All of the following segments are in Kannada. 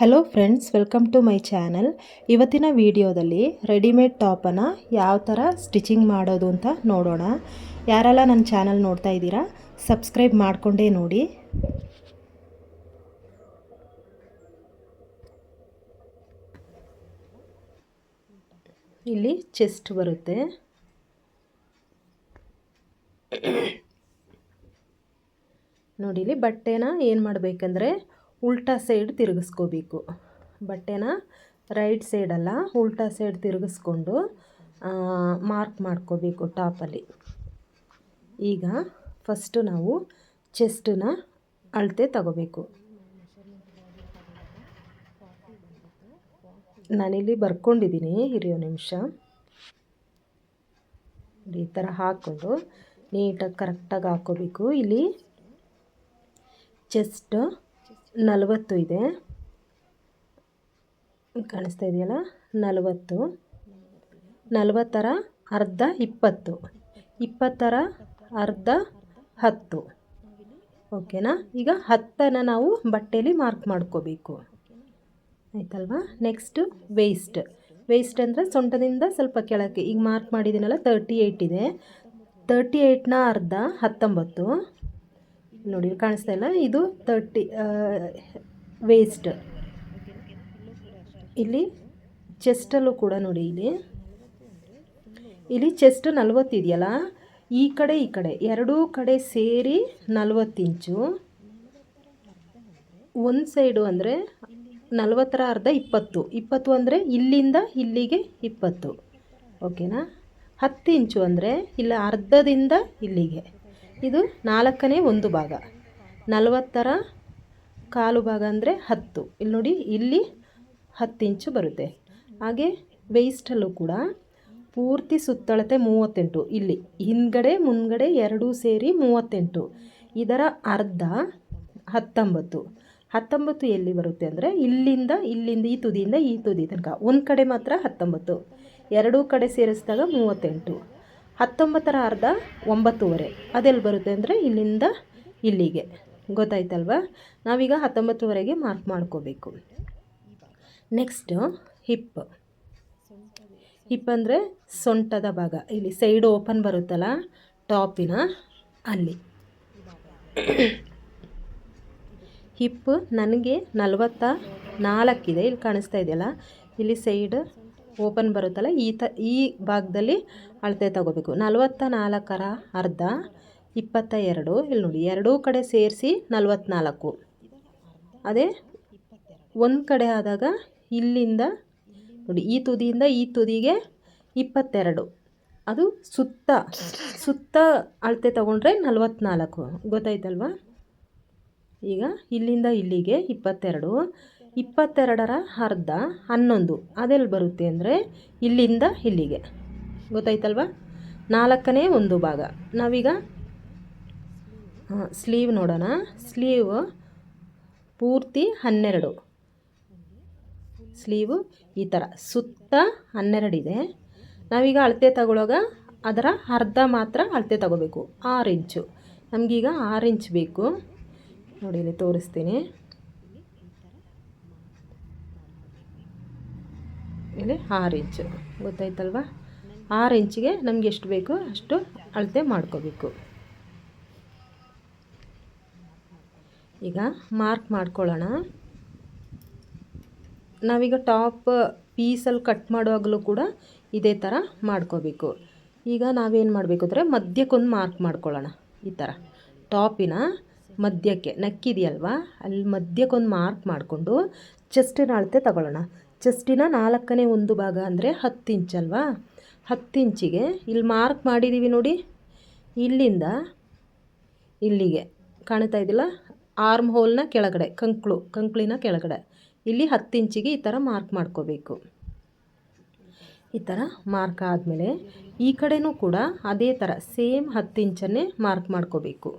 Hello friends welcome to my channel ಇವತ್ತಿನ ವಿಡಿಯೋದಲ್ಲಿ ರೆಡಿಮೇಡ್ ಟಾಪನ್ನು ಯಾವ ಥರ ಸ್ಟಿಚಿಂಗ್ ಮಾಡೋದು ಅಂತ ನೋಡೋಣ. ಯಾರೆಲ್ಲ ನನ್ನ ಚಾನಲ್ ನೋಡ್ತಾ ಇದ್ದೀರಾ ಸಬ್ಸ್ಕ್ರೈಬ್ ಮಾಡಿಕೊಂಡೇ ನೋಡಿ. ಇಲ್ಲಿ ಚೆಸ್ಟ್ ಬರುತ್ತೆ. ನೋಡಿ ಇಲ್ಲಿ ಬಟ್ಟೆನ ಏನು ಮಾಡಬೇಕಂದ್ರೆ ಉಲ್ಟಾ ಸೈಡ್ ತಿರುಗಿಸ್ಕೋಬೇಕು. ಬಟ್ಟೆನ ರೈಟ್ ಸೈಡಲ್ಲ ಉಲ್ಟಾ ಸೈಡ್ ತಿರುಗಿಸ್ಕೊಂಡು ಮಾರ್ಕ್ ಮಾಡ್ಕೋಬೇಕು ಟಾಪಲ್ಲಿ. ಈಗ ಫಸ್ಟು ನಾವು ಚೆಸ್ಟನ್ನ ಅಳತೆ ತಗೋಬೇಕು. ನಾನಿಲ್ಲಿ ಬರ್ಕೊಂಡಿದ್ದೀನಿ ಹಿರಿಯೋ ನಿಮಿಷ. ಈ ಥರ ಹಾಕ್ಕೊಂಡು ನೀಟಾಗಿ ಕರೆಕ್ಟಾಗಿ ಹಾಕ್ಕೋಬೇಕು. ಇಲ್ಲಿ ಚೆಸ್ಟ್ ನಲವತ್ತು ಇದೆ. ಕಾಣಿಸ್ತಾ ಇದೆಯಲ್ಲ? ನಲವತ್ತು. ನಲವತ್ತರ ಅರ್ಧ ಇಪ್ಪತ್ತು. ಇಪ್ಪತ್ತರ ಅರ್ಧ ಹತ್ತು. ಓಕೆನಾ? ಈಗ ಹತ್ತನ್ನು ನಾವು ಬಟ್ಟೆಯಲ್ಲಿ ಮಾರ್ಕ್ ಮಾಡ್ಕೋಬೇಕು. ಆಯ್ತಲ್ವಾ? ನೆಕ್ಸ್ಟು ವೇಸ್ಟ್ ವೇಸ್ಟ್ ಅಂದರೆ ಸೊಂಟದಿಂದ ಸ್ವಲ್ಪ ಕೆಳಕ್ಕೆ. ಈಗ ಮಾರ್ಕ್ ಮಾಡಿದ್ದೀನಲ್ಲ ತರ್ಟಿ ಏಯ್ಟ್ ಇದೆ. ತರ್ಟಿ ಏಯ್ಟ್ನ ಅರ್ಧ ಹತ್ತೊಂಬತ್ತು. ನೋಡಿ, ಕಾಣಿಸ್ತಾ ಇಲ್ಲ. ಇದು ತರ್ಟಿ ವೇಸ್ಟ್ ಇಲ್ಲಿ ಚೆಸ್ಟಲ್ಲೂ ಕೂಡ ನೋಡಿ ಇಲ್ಲಿ. ಇಲ್ಲಿ ಚೆಸ್ಟ್ ನಲ್ವತ್ತಿದೆಯಲ್ಲ ಈ ಕಡೆ ಈ ಕಡೆ. ಎರಡೂ ಕಡೆ ಸೇರಿ ನಲ್ವತ್ತು ಇಂಚು. ಒಂದು ಸೈಡು ಅಂದರೆ ನಲ್ವತ್ತರ ಅರ್ಧ ಇಪ್ಪತ್ತು. ಇಪ್ಪತ್ತು ಅಂದರೆ ಇಲ್ಲಿಂದ ಇಲ್ಲಿಗೆ ಇಪ್ಪತ್ತು. ಓಕೆನಾ ಹತ್ತು ಇಂಚು ಅಂದರೆ ಇಲ್ಲ ಅರ್ಧದಿಂದ ಇಲ್ಲಿಗೆ. ಇದು ನಾಲ್ಕನೇ ಒಂದು ಭಾಗ. ನಲವತ್ತರ ಕಾಲು ಭಾಗ ಅಂದರೆ ಹತ್ತು. ಇಲ್ಲಿ ನೋಡಿ, ಇಲ್ಲಿ ಹತ್ತು ಇಂಚು ಬರುತ್ತೆ. ಹಾಗೆ ವೇಸ್ಟಲ್ಲೂ ಕೂಡ ಪೂರ್ತಿ ಸುತ್ತಳತೆ ಮೂವತ್ತೆಂಟು. ಇಲ್ಲಿ ಹಿಂದ್ಗಡೆ, ಮುಂದ್ಗಡೆ ಎರಡೂ ಸೇರಿ ಮೂವತ್ತೆಂಟು. ಇದರ ಅರ್ಧ ಹತ್ತೊಂಬತ್ತು. ಹತ್ತೊಂಬತ್ತು ಎಲ್ಲಿ ಬರುತ್ತೆ ಅಂದರೆ ಇಲ್ಲಿಂದ ಇಲ್ಲಿಂದ, ಈ ತುದಿಯಿಂದ ಈ ತುದಿ ತನಕ. ಒಂದು ಕಡೆ ಮಾತ್ರ ಹತ್ತೊಂಬತ್ತು. ಎರಡೂ ಕಡೆ ಸೇರಿಸಿದಾಗ ಮೂವತ್ತೆಂಟು. ಹತ್ತೊಂಬತ್ತರ ಅರ್ಧ ಒಂಬತ್ತುವರೆ. ಅದೆಲ್ಲಿ ಬರುತ್ತೆ ಅಂದರೆ ಇಲ್ಲಿಂದ ಇಲ್ಲಿಗೆ. ಗೊತ್ತಾಯ್ತಲ್ವ? ನಾವೀಗ ಹತ್ತೊಂಬತ್ತುವರೆಗೆ ಮಾರ್ಕ್ ಮಾಡ್ಕೋಬೇಕು. ನೆಕ್ಸ್ಟು ಹಿಪ್ ಹಿಪ್ ಅಂದರೆ ಸೊಂಟದ ಭಾಗ. ಇಲ್ಲಿ ಸೈಡ್ ಓಪನ್ ಬರುತ್ತಲ್ಲ ಟಾಪಿನ ಅಲ್ಲಿ. ಹಿಪ್ ನನಗೆ ನಲವತ್ತ ನಾಲ್ಕಿದೆ. ಇಲ್ಲಿ ಕಾಣಿಸ್ತಾ ಇದೆಯಲ್ಲ? ಇಲ್ಲಿ ಸೈಡ್ ಓಪನ್ ಬರುತ್ತಲ್ಲ, ಈ ತ, ಈ ಭಾಗದಲ್ಲಿ ಅಳತೆ ತಗೋಬೇಕು. ನಲವತ್ತ ನಾಲ್ಕರ ಅರ್ಧ ಇಪ್ಪತ್ತ ಎರಡು ಇಲ್ಲಿ ನೋಡಿ, ಎರಡೂ ಕಡೆ ಸೇರಿಸಿ ನಲವತ್ತ್ನಾಲ್ಕು ಅದೇ ಒಂದು ಕಡೆ ಆದಾಗ ಇಲ್ಲಿಂದ, ನೋಡಿ, ಈ ತುದಿಯಿಂದ ಈ ತುದಿಗೆ ಇಪ್ಪತ್ತೆರಡು. ಅದು ಸುತ್ತ ಸುತ್ತ ಅಳತೆ ತಗೊಂಡ್ರೆ ನಲವತ್ತ್ನಾಲ್ಕು ಗೊತ್ತಾಯ್ತಲ್ವ? ಈಗ ಇಲ್ಲಿಂದ ಇಲ್ಲಿಗೆ ಇಪ್ಪತ್ತೆರಡು. ಇಪ್ಪತ್ತೆರಡರ ಅರ್ಧ, ಹನ್ನೊಂದು. ಅದೆಲ್ಲಿ ಬರುತ್ತೆ ಅಂದರೆ ಇಲ್ಲಿಂದ ಇಲ್ಲಿಗೆ. ಗೊತ್ತಾಯ್ತಲ್ವ? ನಾಲ್ಕನೇ ಒಂದು ಭಾಗ. ನಾವೀಗ ಸ್ಲೀವ್ ನೋಡೋಣ. ಸ್ಲೀವ್ ಪೂರ್ತಿ ಹನ್ನೆರಡು. ಸ್ಲೀವು ಈ ಥರ ಸುತ್ತ ಹನ್ನೆರಡಿದೆ ನಾವೀಗ ಅಳತೆ ತಗೊಳ್ಳೋಗ ಅದರ ಅರ್ಧ ಮಾತ್ರ ಅಳತೆ ತಗೋಬೇಕು. ಆರು ಇಂಚು. ನಮಗೀಗ ಆರು ಇಂಚ್ ಬೇಕು. ನೋಡಿ, ಇಲ್ಲಿ ತೋರಿಸ್ತೀನಿ ಇಲ್ಲಿ ಆರು ಇಂಚು. ಗೊತ್ತಾಯ್ತಲ್ವ? ಆರು ಇಂಚಿಗೆ ನಮ್ಗೆ ಎಷ್ಟು ಬೇಕು ಅಷ್ಟು ಅಳತೆ ಮಾಡ್ಕೋಬೇಕು. ಈಗ ಮಾರ್ಕ್ ಮಾಡ್ಕೊಳ್ಳೋಣ. ನಾವೀಗ ಟಾಪ್ ಪೀಸಲ್ಲಿ ಕಟ್ ಮಾಡುವಾಗಲೂ ಕೂಡ ಇದೇ ಥರ ಮಾಡ್ಕೋಬೇಕು. ಈಗ ನಾವೇನು ಮಾಡಬೇಕು ಅಂದರೆ ಮಧ್ಯಕ್ಕೊಂದು ಮಾರ್ಕ್ ಮಾಡ್ಕೊಳ್ಳೋಣ. ಈ ಥರ ಟಾಪಿನ ಮಧ್ಯಕ್ಕೆ, ನಕ್ಕಿದೆಯಲ್ವಾ? ಅಲ್ಲಿ ಮಧ್ಯಕ್ಕೊಂದು ಮಾರ್ಕ್ ಮಾಡಿಕೊಂಡು ಚೆಸ್ಟಿನ ಅಳತೆ ತಗೊಳ್ಳೋಣ. ಚೆಸ್ಟಿನ ನಾಲ್ಕನೇ ಒಂದು ಭಾಗ ಅಂದರೆ ಹತ್ತು ಇಂಚಲ್ವಾ ಹತ್ತು ಇಂಚಿಗೆ. ಇಲ್ಲಿ ಮಾರ್ಕ್ ಮಾಡಿದ್ದೀವಿ ನೋಡಿ. ಇಲ್ಲಿಂದ ಇಲ್ಲಿಗೆ. ಕಾಣ್ತಾ ಇದ್ದಿಲ್ಲ? ಆರ್ಮ್ ಹೋಲ್ನ ಕೆಳಗಡೆ, ಕಂಕ್ಳು, ಕಂಕ್ಳಿನ ಕೆಳಗಡೆ. ಇಲ್ಲಿ ಹತ್ತು ಇಂಚಿಗೆ ಈ ಥರ ಮಾರ್ಕ್ ಮಾಡ್ಕೋಬೇಕು. ಈ ಥರ ಮಾರ್ಕ್ ಆದಮೇಲೆ ಈ ಕಡೆನೂ ಕೂಡ ಅದೇ ಥರ ಸೇಮ್ ಹತ್ತು ಇಂಚನ್ನೇ ಮಾರ್ಕ್ ಮಾಡ್ಕೋಬೇಕು.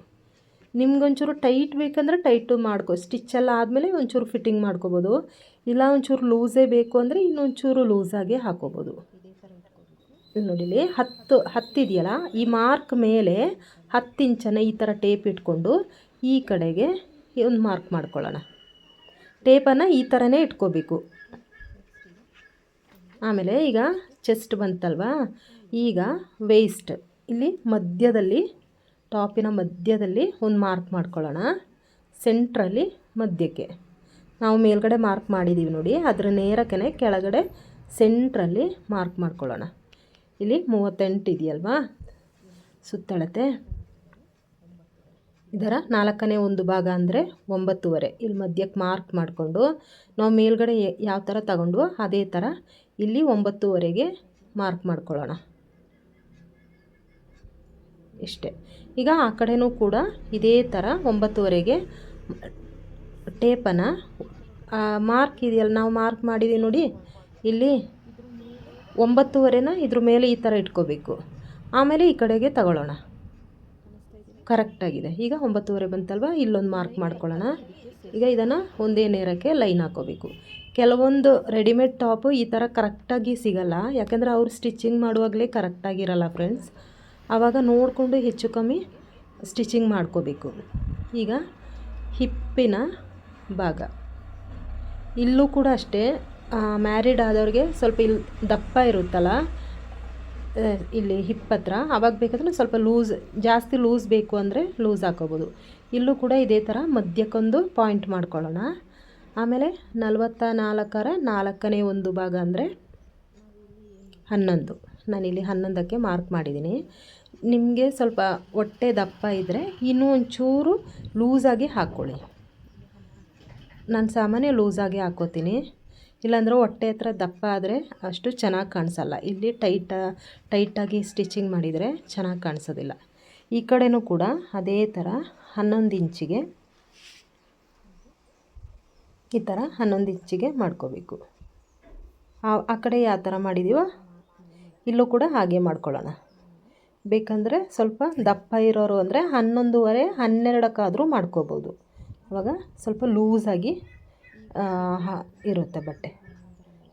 ನಿಮ್ಗೊಂಚೂರು ಟೈಟ್ ಬೇಕಂದ್ರೆ ಟೈಟು ಮಾಡ್ಕೊ ಸ್ಟಿಚ್ಚೆಲ್ಲ ಆದಮೇಲೆ ಒಂಚೂರು ಫಿಟ್ಟಿಂಗ್ ಮಾಡ್ಕೋಬೋದು. ಇಲ್ಲ, ಒಂಚೂರು ಲೂಸೇ ಬೇಕು ಅಂದರೆ ಇನ್ನೊಂಚೂರು ಲೂಸಾಗೆ ಹಾಕೋಬೋದು. ನೋಡಿಲಿ ಹತ್ತು ಹತ್ತಿದೆಯಲ್ಲ ಈ ಮಾರ್ಕ್ ಮೇಲೆ ಹತ್ತು ಇಂಚನ್ನು ಈ ಥರ ಟೇಪ್ ಇಟ್ಕೊಂಡು ಈ ಕಡೆಗೆ ಒಂದು ಮಾರ್ಕ್ ಮಾಡ್ಕೊಳ್ಳೋಣ. ಟೇಪನ್ನು ಈ ಥರನೇ ಇಟ್ಕೋಬೇಕು. ಆಮೇಲೆ ಈಗ ಚೆಸ್ಟ್ ಬಂತಲ್ವಾ? ಈಗ ವೇಸ್ಟ್ ಇಲ್ಲಿ ಮಧ್ಯದಲ್ಲಿ ಟಾಪಿನ ಮಧ್ಯದಲ್ಲಿ ಒಂದು ಮಾರ್ಕ್ ಮಾಡ್ಕೊಳ್ಳೋಣ. ಸೆಂಟ್ರಲ್ಲಿ ಮಧ್ಯಕ್ಕೆ. ನಾವು ಮೇಲ್ಗಡೆ ಮಾರ್ಕ್ ಮಾಡಿದ್ದೀವಿ ನೋಡಿ. ಅದರ ನೇರಕ್ಕೆ ಕೆಳಗಡೆ ಸೆಂಟ್ರಲ್ಲಿ ಮಾರ್ಕ್ ಮಾಡ್ಕೊಳ್ಳೋಣ. ಇಲ್ಲಿ ಮೂವತ್ತೆಂಟು ಇದೆಯಲ್ವಾ? ಸುತ್ತಳತೆ. ಇದರ ನಾಲ್ಕನೇ ಒಂದು ಭಾಗ ಅಂದರೆ ಒಂಬತ್ತುವರೆ. ಇಲ್ಲಿ ಮಧ್ಯಕ್ಕೆ ಮಾರ್ಕ್ ಮಾಡಿಕೊಂಡು ನಾವು ಮೇಲ್ಗಡೆ ಯಾವ ಥರ ತಗೊಂಡು ಅದೇ ಥರ ಇಲ್ಲಿ ಒಂಬತ್ತುವರೆಗೆ ಮಾರ್ಕ್ ಮಾಡ್ಕೊಳ್ಳೋಣ. ಇಷ್ಟೇ. ಈಗ ಆ ಕಡೆಯೂ ಕೂಡ ಇದೇ ಥರ ಒಂಬತ್ತುವರೆಗೆ ಟೇಪನ್ನು ಮಾರ್ಕ್ ಇದೆಯಲ್ಲ, ನಾವು ಮಾರ್ಕ್ ಮಾಡಿದ್ದೀವಿ ನೋಡಿ, ಇಲ್ಲಿ ಒಂಬತ್ತುವರೆನ, ಇದ್ರ ಮೇಲೆ ಈ ಥರ ಇಟ್ಕೋಬೇಕು. ಆಮೇಲೆ ಈ ಕಡೆಗೆ ತಗೊಳ್ಳೋಣ. ಕರೆಕ್ಟಾಗಿದೆ ಈಗ ಒಂಬತ್ತುವರೆ ಬಂತಲ್ವ? ಇಲ್ಲೊಂದು ಮಾರ್ಕ್ ಮಾಡ್ಕೊಳ್ಳೋಣ. ಈಗ ಇದನ್ನು ಒಂದೇ ನೇರಕ್ಕೆ ಲೈನ್ ಹಾಕೋಬೇಕು. ಕೆಲವೊಂದು ರೆಡಿಮೇಡ್ ಟಾಪು ಈ ಥರ ಕರೆಕ್ಟಾಗಿ ಸಿಗಲ್ಲ. ಯಾಕೆಂದರೆ ಅವ್ರು ಸ್ಟಿಚಿಂಗ್ ಮಾಡುವಾಗಲೇ ಕರೆಕ್ಟಾಗಿರಲ್ಲ ಫ್ರೆಂಡ್ಸ್ ಆವಾಗ ನೋಡಿಕೊಂಡು ಹೆಚ್ಚು ಕಮ್ಮಿ ಸ್ಟಿಚಿಂಗ್ ಮಾಡ್ಕೋಬೇಕು. ಈಗ ಹಿಪ್ಪಿನ ಭಾಗ. ಇಲ್ಲೂ ಕೂಡ ಅಷ್ಟೇ ಮ್ಯಾರಿಡ್ ಆದವ್ರಿಗೆ ಸ್ವಲ್ಪ ಇಲ್ಲಿ ದಪ್ಪ ಇರುತ್ತಲ್ಲ ಇಲ್ಲಿ ಹಿಪ್ ಹತ್ರ ಆವಾಗ ಬೇಕಾದ್ರೆ ಸ್ವಲ್ಪ ಲೂಸ್ ಜಾಸ್ತಿ ಲೂಸ್ ಬೇಕು ಅಂದರೆ ಲೂಸ್ ಹಾಕೋಬೋದು. ಇಲ್ಲೂ ಕೂಡ ಇದೇ ಥರ ಮಧ್ಯಕ್ಕೊಂದು ಪಾಯಿಂಟ್ ಮಾಡ್ಕೊಳ್ಳೋಣ. ಆಮೇಲೆ ನಲವತ್ತ ನಾಲ್ಕರ ನಾಲ್ಕನೇ ಒಂದು ಭಾಗ ಅಂದರೆ ಹನ್ನೊಂದು. ನಾನಿಲ್ಲಿ ಹನ್ನೊಂದಕ್ಕೆ ಮಾರ್ಕ್ ಮಾಡಿದ್ದೀನಿ. ನಿಮಗೆ ಸ್ವಲ್ಪ ಹೊಟ್ಟೆ ದಪ್ಪ ಇದ್ದರೆ ಇನ್ನೂ ಒಂಚೂರು ಲೂಸಾಗಿ ಹಾಕ್ಕೊಳ್ಳಿ. ನಾನು ಸಾಮಾನ್ಯ ಲೂಸಾಗಿ ಹಾಕ್ಕೋತೀನಿ ಇಲ್ಲಾಂದರೆ ಹೊಟ್ಟೆ ಹತ್ರ ದಪ್ಪ ಆದರೆ ಅಷ್ಟು ಚೆನ್ನಾಗಿ ಕಾಣಿಸಲ್ಲ. ಇಲ್ಲಿ ಟೈಟ, ಟೈಟಾಗಿ ಸ್ಟಿಚಿಂಗ್ ಮಾಡಿದರೆ ಚೆನ್ನಾಗಿ ಕಾಣಿಸೋದಿಲ್ಲ. ಈ ಕಡೆಯೂ ಕೂಡ ಅದೇ ಥರ ಹನ್ನೊಂದು ಇಂಚಿಗೆ ಈ ಥರ ಹನ್ನೊಂದು ಇಂಚಿಗೆ ಮಾಡ್ಕೋಬೇಕು. ಆ ಕಡೆ ಯಾವ ಥರ ಮಾಡಿದ್ದೀವೋ ಇಲ್ಲೂ ಕೂಡ ಹಾಗೆ ಮಾಡ್ಕೊಳ್ಳೋಣ. ಬೇಕಂದರೆ ಸ್ವಲ್ಪ ದಪ್ಪ ಇರೋರು ಅಂದರೆ ಹನ್ನೊಂದುವರೆ, ಹನ್ನೆರಡಕ್ಕಾದರೂ ಮಾಡ್ಕೋಬೋದು. ಅವಾಗ ಸ್ವಲ್ಪ ಲೂಸಾಗಿ ಇರುತ್ತೆ ಬಟ್ಟೆ.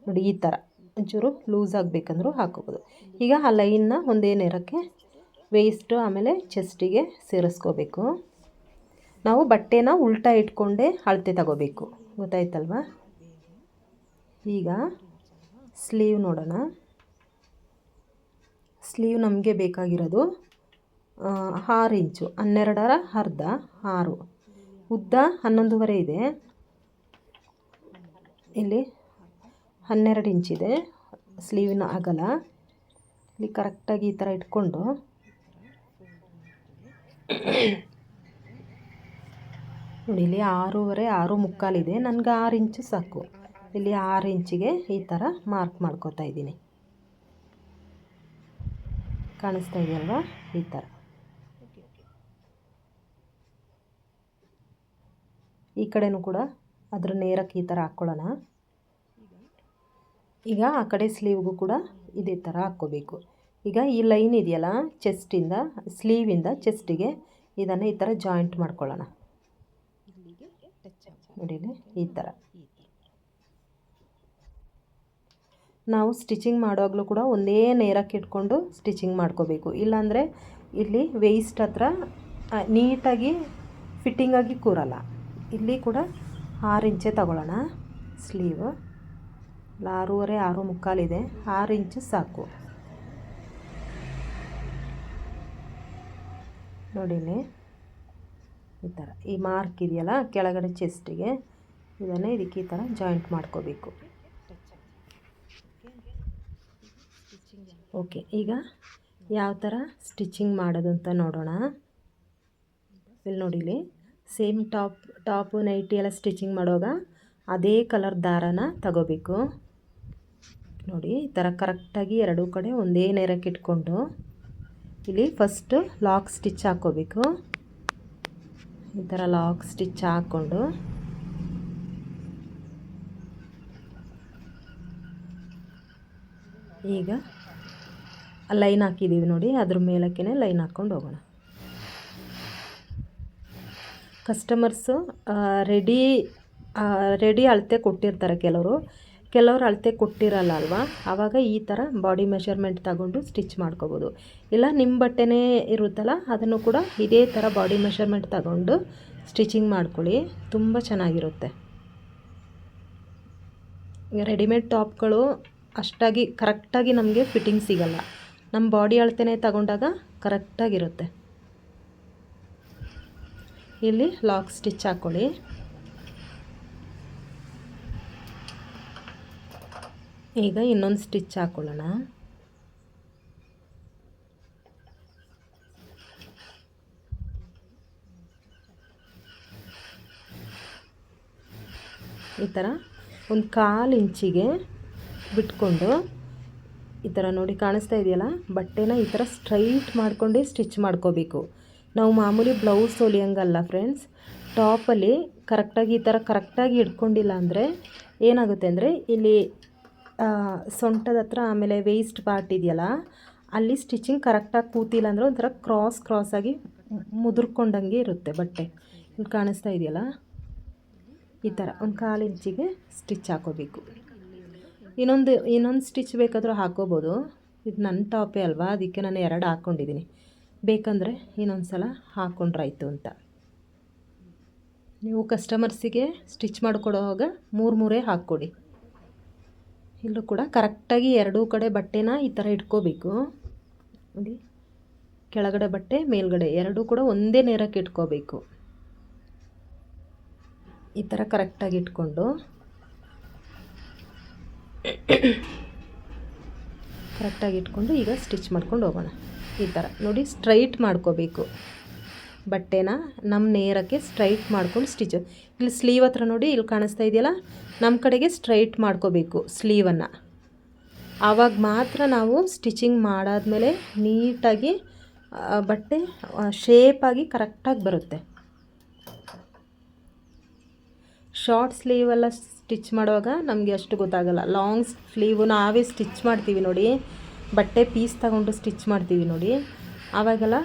ನೋಡಿ ಈ ಥರ ಒಂಚೂರು ಲೂಸ್ ಆಗಬೇಕಂದ್ರೂ ಹಾಕೋಬೋದು. ಈಗ ಆ ಲೈನ್ನ ಒಂದೇ ನೇರಕ್ಕೆ ವೇಸ್ಟು ಆಮೇಲೆ ಚೆಸ್ಟಿಗೆ ಸೇರಿಸ್ಕೋಬೇಕು. ನಾವು ಬಟ್ಟೆನ ಉಲ್ಟಾ ಇಟ್ಕೊಂಡೇ ಅಳತೆ ತಗೋಬೇಕು. ಗೊತ್ತಾಯ್ತಲ್ವ? ಈಗ ಸ್ಲೀವ್ ನೋಡೋಣ. ಸ್ಲೀವ್ ನಮಗೆ ಬೇಕಾಗಿರೋದು ಆರು ಇಂಚು ಹನ್ನೆರಡರ ಅರ್ಧ, ಆರು. ಉದ್ದ ಹನ್ನೊಂದುವರೆ ಇದೆ. ಇಲ್ಲಿ ಹನ್ನೆರಡು ಇಂಚಿದೆ ಸ್ಲೀವಿನ ಅಗಲ. ಇಲ್ಲಿ ಕರೆಕ್ಟಾಗಿ ಈ ಥರ ಇಟ್ಕೊಂಡು ನೋಡಿ, ಇಲ್ಲಿ ಆರೂವರೆ, ಆರು ಮುಕ್ಕಾಲಿದೆ ನನಗೆ ಆರು ಇಂಚು ಸಾಕು. ಇಲ್ಲಿ ಆರು ಇಂಚಿಗೆ ಈ ಥರ ಮಾರ್ಕ್ ಮಾಡ್ಕೋತಾ ಇದ್ದೀನಿ. ಕಾಣಿಸ್ತಾ ಇದೆಯಲ್ವಾ? ಈ ಥರ. ಈ ಕಡೆನೂ ಕೂಡ ಅದ್ರ ನೇರಕ್ಕೆ ಈ ಥರ ಹಾಕ್ಕೊಳ್ಳೋಣ. ಈಗ ಆ ಕಡೆ ಸ್ಲೀವ್ಗೂ ಕೂಡ ಇದೇ ಥರ ಹಾಕ್ಕೋಬೇಕು. ಈಗ ಈ ಲೈನ್ ಇದೆಯಲ್ಲ, ಚೆಸ್ಟಿಂದ, ಸ್ಲೀವಿಂದ ಚೆಸ್ಟಿಗೆ ಇದನ್ನು ಈ ಥರ ಜಾಯಿಂಟ್ ಮಾಡ್ಕೊಳ್ಳೋಣ. ನೋಡಿಲಿ ಈ ಥರ. ನಾವು ಸ್ಟಿಚಿಂಗ್ ಮಾಡುವಾಗಲೂ ಕೂಡ ಒಂದೇ ನೇರಕ್ಕೆ ಇಟ್ಕೊಂಡು ಸ್ಟಿಚಿಂಗ್ ಮಾಡ್ಕೋಬೇಕು. ಇಲ್ಲಾಂದರೆ ಇಲ್ಲಿ ವೇಸ್ಟ್ ಹತ್ರ ನೀಟಾಗಿ ಫಿಟ್ಟಿಂಗಾಗಿ ಕೂರಲ್ಲ. ಇಲ್ಲಿ ಕೂಡ ಆರು ಇಂಚೆ ತಗೊಳ್ಳೋಣ. ಸ್ಲೀವ್. ಆರೂವರೆ, ಆರು ಮುಕ್ಕಾಲಿದೆ ಆರು ಇಂಚು ಸಾಕು. ನೋಡಿಲಿ ಈ ಥರ. ಈ ಮಾರ್ಕ್ ಇದೆಯಲ್ಲ, ಕೆಳಗಡೆ ಚೆಸ್ಟಿಗೆ. ಇದನ್ನು ಇದಕ್ಕೆ ಈ ಥರ ಜಾಯಿಂಟ್ ಮಾಡ್ಕೋಬೇಕು. ಓಕೆ, ಈಗ ಯಾವ ಥರ ಸ್ಟಿಚಿಂಗ್ ಮಾಡೋದು ಅಂತ ನೋಡೋಣ. ಇಲ್ಲಿ ನೋಡಿಲಿ ಸೇಮ್ ಟಾಪ್, ಟಾಪು ನೈಟಿ ಎಲ್ಲ ಸ್ಟಿಚಿಂಗ್ ಮಾಡುವಾಗ ಅದೇ ಕಲರ್ ದಾರನ ತಗೋಬೇಕು. ನೋಡಿ, ಈ ಥರ ಕರೆಕ್ಟಾಗಿ ಎರಡೂ ಕಡೆ ಒಂದೇ ನೇರಕ್ಕೆ ಇಟ್ಕೊಂಡು ಇಲ್ಲಿ ಫಸ್ಟು ಲಾಕ್ ಸ್ಟಿಚ್ ಹಾಕ್ಕೋಬೇಕು. ಈ ಥರ ಲಾಕ್ ಸ್ಟಿಚ್ ಹಾಕ್ಕೊಂಡು ಈಗ ಲೈನ್ ಹಾಕಿದ್ದೀವಿ ನೋಡಿ, ಅದ್ರ ಮೇಲಕ್ಕೇ ಲೈನ್ ಹಾಕ್ಕೊಂಡು ಹೋಗೋಣ. ಕಸ್ಟಮರ್ಸು ರೆಡಿ ರೆಡಿ ಅಳತೆ ಕೊಟ್ಟಿರ್ತಾರೆ ಕೆಲವರು. ಕೆಲವರು ಅಳತೆ ಕೊಟ್ಟಿರಲ್ಲ ಅಲ್ವಾ? ಆವಾಗ ಈ ಥರ ಬಾಡಿ ಮೆಷರ್ಮೆಂಟ್ ತಗೊಂಡು ಸ್ಟಿಚ್ ಮಾಡ್ಕೋಬೋದು. ಇಲ್ಲ ನಿಮ್ಮ ಬಟ್ಟೆನೇ ಇರುತ್ತಲ್ಲ, ಅದನ್ನು ಕೂಡ ಇದೇ ಥರ ಬಾಡಿ ಮೆಷರ್ಮೆಂಟ್ ತಗೊಂಡು ಸ್ಟಿಚಿಂಗ್ ಮಾಡ್ಕೊಳ್ಳಿ. ತುಂಬ ಚೆನ್ನಾಗಿರುತ್ತೆ. ರೆಡಿಮೇಡ್ ಟಾಪ್ಗಳು ಅಷ್ಟಾಗಿ ಕರೆಕ್ಟಾಗಿ ನಮಗೆ ಫಿಟ್ಟಿಂಗ್ ಸಿಗಲ್ಲ. ನಮ್ಮ ಬಾಡಿ ಅಳತೆನೇ ತಗೊಂಡಾಗ ಕರೆಕ್ಟಾಗಿರುತ್ತೆ ಇಲ್ಲಿ ಲಾಕ್ ಸ್ಟಿಚ್ ಹಾಕ್ಕೊಳ್ಳಿ ಈಗ ಇನ್ನೊಂದು ಸ್ಟಿಚ್ ಹಾಕ್ಕೊಳ್ಳೋಣ ಈ ಥರ ಒಂದು ಕಾಲು ಇಂಚಿಗೆ ಬಿಟ್ಕೊಂಡು ಈ ಥರ ನೋಡಿ ಕಾಣಿಸ್ತಾ ಇದೆಯಲ್ಲ? ಬಟ್ಟೆನ ಈ ಥರ ಸ್ಟ್ರೈಟ್ ಮಾಡ್ಕೊಂಡೇ ಸ್ಟಿಚ್ ಮಾಡ್ಕೋಬೇಕು. ನಾವು ಮಾಮೂಲಿ ಬ್ಲೌಸ್ ಹೊಲಿಯಂಗಲ್ಲ ಫ್ರೆಂಡ್ಸ್ ಟಾಪಲ್ಲಿ ಕರೆಕ್ಟಾಗಿ ಈ ಥರ ಕರೆಕ್ಟಾಗಿ ಇಟ್ಕೊಂಡಿಲ್ಲ ಅಂದರೆ ಏನಾಗುತ್ತೆ ಅಂದರೆ ಇಲ್ಲಿ ಸೊಂಟದ ಹತ್ರ ಆಮೇಲೆ ವೇಸ್ಟ್ ಪಾರ್ಟ್ ಇದೆಯಲ್ಲ, ಅಲ್ಲಿ ಸ್ಟಿಚಿಂಗ್ ಕರೆಕ್ಟಾಗಿ ಕೂತಿಲ್ಲ ಅಂದರೆ ಒಂಥರ ಕ್ರಾಸ್ ಕ್ರಾಸಾಗಿ ಮುದುರ್ಕೊಂಡಂಗೆ ಇರುತ್ತೆ ಬಟ್ಟೆ. ಇಲ್ಲಿ ಕಾಣಿಸ್ತಾ ಇದೆಯಲ್ಲ? ಈ ಥರ ಒಂದು ಕಾಲು ಇಂಚಿಗೆ ಸ್ಟಿಚ್ ಹಾಕೋಬೇಕು. ಇನ್ನೊಂದು ಇನ್ನೊಂದು ಸ್ಟಿಚ್ ಬೇಕಾದರೂ ಹಾಕೋಬೋದು. ಇದು ನನ್ನ ಟಾಪೇ ಅಲ್ವಾ? ಅದಕ್ಕೆ ನಾನು ಎರಡು ಹಾಕ್ಕೊಂಡಿದ್ದೀನಿ ಬೇಕಂದರೆ ಇನ್ನೊಂದು ಸಲ ಹಾಕ್ಕೊಂಡ್ರಾಯ್ತು ಅಂತ. ನೀವು ಕಸ್ಟಮರ್ಸಿಗೆ ಸ್ಟಿಚ್ ಮಾಡಿಕೊಡೋವಾಗ ಮೂರು ಮೂರೇ ಹಾಕ್ಕೊಡಿ. ಇಲ್ಲೂ ಕೂಡ ಕರೆಕ್ಟಾಗಿ ಎರಡೂ ಕಡೆ ಬಟ್ಟೆನ ಈ ಥರ ಇಟ್ಕೋಬೇಕು. ನೋಡಿ, ಕೆಳಗಡೆ ಬಟ್ಟೆ, ಮೇಲ್ಗಡೆ ಎರಡೂ ಕೂಡ ಒಂದೇ ನೇರಕ್ಕೆ ಇಟ್ಕೋಬೇಕು. ಈ ಥರ ಕರೆಕ್ಟಾಗಿ ಇಟ್ಕೊಂಡು. ಕರೆಕ್ಟಾಗಿ ಇಟ್ಕೊಂಡು ಈಗ ಸ್ಟಿಚ್ ಮಾಡ್ಕೊಂಡು ಹೋಗೋಣ. ಈ ಥರ ನೋಡಿ ಸ್ಟ್ರೈಟ್ ಮಾಡ್ಕೋಬೇಕು. ಬಟ್ಟೆನ ನಮ್ಮ ನೇರಕ್ಕೆ ಸ್ಟ್ರೈಟ್ ಮಾಡ್ಕೊಂಡು ಸ್ಟಿಚ್ ಇಲ್ಲಿ ಸ್ಲೀವ್ ಹತ್ರ ನೋಡಿ, ಇಲ್ಲಿ ಕಾಣಿಸ್ತಾ ಇದೆಯಲ್ಲ? ನಮ್ಮ ಕಡೆಗೆ ಸ್ಟ್ರೈಟ್ ಮಾಡ್ಕೋಬೇಕು ಸ್ಲೀವನ್ನು ಆವಾಗ ಮಾತ್ರ ನಾವು ಸ್ಟಿಚಿಂಗ್ ಮಾಡಾದಮೇಲೆ ನೀಟಾಗಿ ಬಟ್ಟೆ ಶೇಪಾಗಿ ಕರೆಕ್ಟಾಗಿ ಬರುತ್ತೆ. ಶಾರ್ಟ್ ಸ್ಲೀವೆಲ್ಲ ಸ್ಟಿಚ್ ಮಾಡುವಾಗ ನಮಗೆ ಅಷ್ಟು ಗೊತ್ತಾಗಲ್ಲ. ಲಾಂಗ್ ಸ್ಲೀವು ನಾವೇ ಸ್ಟಿಚ್ ಮಾಡ್ತೀವಿ ನೋಡಿ. ಬಟ್ಟೆ ಪೀಸ್ ತಗೊಂಡು ಸ್ಟಿಚ್ ಮಾಡ್ತೀವಿ ನೋಡಿ. ಆವಾಗೆಲ್ಲ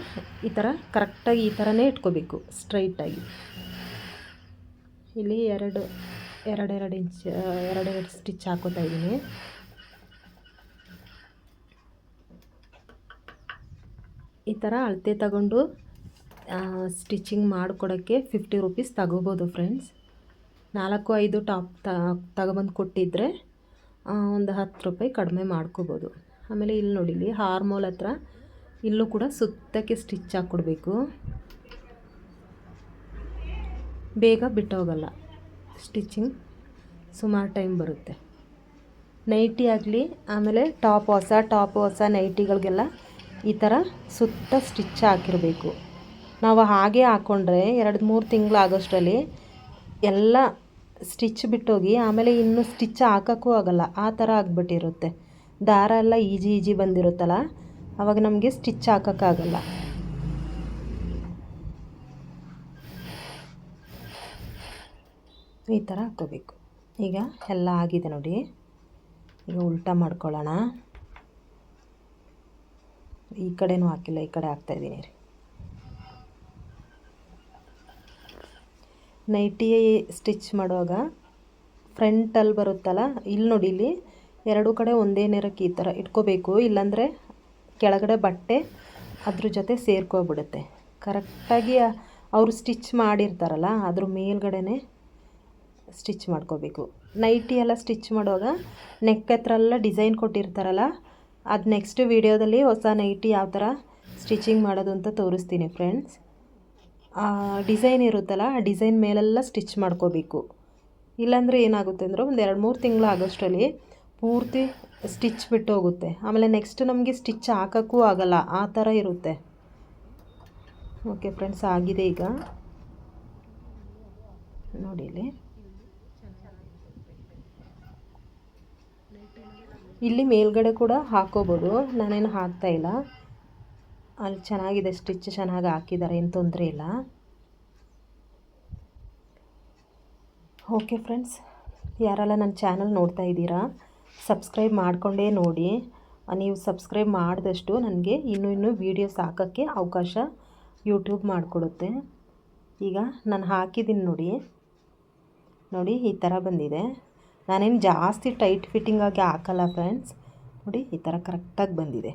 ಈ ಥರ ಕರೆಕ್ಟಾಗಿ ಈ ಥರನೇ ಇಟ್ಕೋಬೇಕು ಸ್ಟ್ರೈಟಾಗಿ ಇಲ್ಲಿ ಎರಡು, ಎರಡೆರಡು ಇಂಚ್ ಎರಡೆರಡು ಸ್ಟಿಚ್ ಹಾಕೋತಾ ಇದ್ದೀನಿ. ಈ ಥರ ಅಳತೆ ತಗೊಂಡು ಸ್ಟಿಚಿಂಗ್ ಮಾಡಿಕೊಡೋಕ್ಕೆ ಫಿಫ್ಟಿ ರುಪೀಸ್ ತಗೋಬೋದು ಫ್ರೆಂಡ್ಸ್ ನಾಲ್ಕು, ಐದು ಟಾಪ್ ತಗೊಬಂದು ಕೊಟ್ಟಿದ್ದರೆ ಒಂದು ಹತ್ತು ರೂಪಾಯಿ ಕಡಿಮೆ ಮಾಡ್ಕೋಬೋದು. ಆಮೇಲೆ ಇಲ್ಲಿ ನೋಡಿ, ಇಲ್ಲಿ ಹಾರ್ಮೋಲ್ ಹತ್ರ ಇಲ್ಲೂ ಕೂಡ ಸುತ್ತಕ್ಕೆ ಸ್ಟಿಚ್ ಹಾಕ್ಕೊಡ್ಬೇಕು. ಬೇಗ ಬಿಟ್ಟೋಗಲ್ಲ. ಸ್ಟಿಚಿಂಗ್ ಸುಮಾರು ಟೈಮ್ ಬರುತ್ತೆ. ನೈಟಿ ಆಗಲಿ, ಆಮೇಲೆ ಟಾಪ್, ಹೊಸ ಟಾಪ್, ಹೊಸ ನೈಟಿಗಳಿಗೆಲ್ಲ ಈ ಥರ ಸುತ್ತ ಸ್ಟಿಚ್ ಹಾಕಿರಬೇಕು. ನಾವು ಹಾಗೆ ಹಾಕ್ಕೊಂಡ್ರೆ ಎರಡು, ಮೂರು ತಿಂಗಳಾಗೋಷ್ಟರಲ್ಲಿ ಎಲ್ಲ ಸ್ಟಿಚ್ ಬಿಟ್ಟೋಗಿ ಆಮೇಲೆ ಇನ್ನು ಸ್ಟಿಚ್ ಹಾಕೋಕ್ಕೂ ಆಗಲ್ಲ. ಆ ಥರ ಆಗಿಬಿಟ್ಟಿರುತ್ತೆ. ದಾರ ಎಲ್ಲ ಈಜಿ ಈಜಿ ಬಂದಿರುತ್ತಲ್ಲ ಆವಾಗ ನಮಗೆ ಸ್ಟಿಚ್ ಹಾಕೋಕ್ಕಾಗಲ್ಲ ಈ ಥರ ಹಾಕ್ಕೋಬೇಕು ಈಗ ಎಲ್ಲ ಆಗಿದೆ ನೋಡಿ. ಈಗ ಉಲ್ಟಾ ಮಾಡ್ಕೊಳ್ಳೋಣ. ಈ ಕಡೆನೂ ಹಾಕಿಲ್ಲ, ಈ ಕಡೆ ಹಾಕ್ತಾಯಿದ್ದೀನಿ ರೀ. ನೈಟಿ ಸ್ಟಿಚ್ ಮಾಡುವಾಗ ಫ್ರಂಟಲ್ಲಿ ಬರುತ್ತಲ್ಲ, ಇಲ್ಲಿ ನೋಡಿ ಇಲ್ಲಿ, ಎರಡು ಕಡೆ ಒಂದೇ ನೇರಕ್ಕೆ ಈ ಥರ ಇಟ್ಕೋಬೇಕು. ಇಲ್ಲಾಂದರೆ ಕೆಳಗಡೆ ಬಟ್ಟೆ ಅದ್ರ ಜೊತೆ ಸೇರ್ಕೋಬಿಡುತ್ತೆ. ಕರೆಕ್ಟಾಗಿ ಅವರು ಸ್ಟಿಚ್ ಮಾಡಿರ್ತಾರಲ್ಲ, ಅದ್ರ ಮೇಲ್ಗಡೆನೇ ಸ್ಟಿಚ್ ಮಾಡ್ಕೋಬೇಕು. ನೈಟಿ ಎಲ್ಲ ಸ್ಟಿಚ್ ಮಾಡುವಾಗ ನೆಕ್ ಹತ್ರ ಎಲ್ಲ ಡಿಸೈನ್ ಕೊಟ್ಟಿರ್ತಾರಲ್ಲ, ಅದು ನೆಕ್ಸ್ಟ್ ವೀಡಿಯೋದಲ್ಲಿ ಹೊಸ ನೈಟಿ ಯಾವ ಥರ ಸ್ಟಿಚಿಂಗ್ ಮಾಡೋದು ಅಂತ ತೋರಿಸ್ತೀನಿ ಫ್ರೆಂಡ್ಸ್. ಡಿಸೈನ್ ಇರುತ್ತಲ್ಲ, ಆ ಡಿಸೈನ್ ಮೇಲೆಲ್ಲ ಸ್ಟಿಚ್ ಮಾಡ್ಕೋಬೇಕು. ಇಲ್ಲಾಂದರೆ ಏನಾಗುತ್ತೆ ಅಂದರೆ ಒಂದು ಎರಡು ಮೂರು ತಿಂಗಳು ಆಗೋಷ್ಟರಲ್ಲಿ ಪೂರ್ತಿ ಸ್ಟಿಚ್ ಬಿಟ್ಟು ಹೋಗುತ್ತೆ ಆಮೇಲೆ ನೆಕ್ಸ್ಟ್ ನಮಗೆ ಸ್ಟಿಚ್ ಹಾಕೋಕ್ಕೂ ಆಗಲ್ಲ, ಆ ಥರ ಇರುತ್ತೆ. ಓಕೆ ಫ್ರೆಂಡ್ಸ್ ಆಗಿದೆ ಈಗ. ನೋಡಿ ಇಲ್ಲಿ. ಇಲ್ಲಿ ಮೇಲ್ಗಡೆ ಕೂಡ ಹಾಕೋಬೋದು, ನಾನೇನು ಹಾಕ್ತಾಯಿಲ್ಲ ಅಲ್ಲಿ ಚೆನ್ನಾಗಿದೆ, ಸ್ಟಿಚ್ ಚೆನ್ನಾಗಿ ಹಾಕಿದ್ದಾರೆ, ಏನು ತೊಂದರೆ ಇಲ್ಲ. ಓಕೆ ಫ್ರೆಂಡ್ಸ್ ಯಾರೆಲ್ಲ ನನ್ನ ಚಾನಲ್ ನೋಡ್ತಾ ಇದ್ದೀರಾ ಸಬ್ಸ್ಕ್ರೈಬ್ ಮಾಡಿಕೊಂಡೇ ನೋಡಿ. ನೀವು ಸಬ್ಸ್ಕ್ರೈಬ್ ಮಾಡಿದಷ್ಟು ನನಗೆ ಇನ್ನೂ ಇನ್ನೂ ವೀಡಿಯೋಸ್ ಹಾಕೋಕ್ಕೆ ಅವಕಾಶ ಯೂಟ್ಯೂಬ್ ಮಾಡಿಕೊಡುತ್ತೆ. ಈಗ ನಾನು ಹಾಕಿದ್ದೀನಿ ನೋಡಿ. ನೋಡಿ, ಈ ಥರ ಬಂದಿದೆ. ನಾನೇನು ಜಾಸ್ತಿ ಟೈಟ್ ಫಿಟ್ಟಿಂಗಾಗಿ ಹಾಕಲ್ಲ ಫ್ರೆಂಡ್ಸ್ ನೋಡಿ, ಈ ಥರ ಕರೆಕ್ಟಾಗಿ ಬಂದಿದೆ.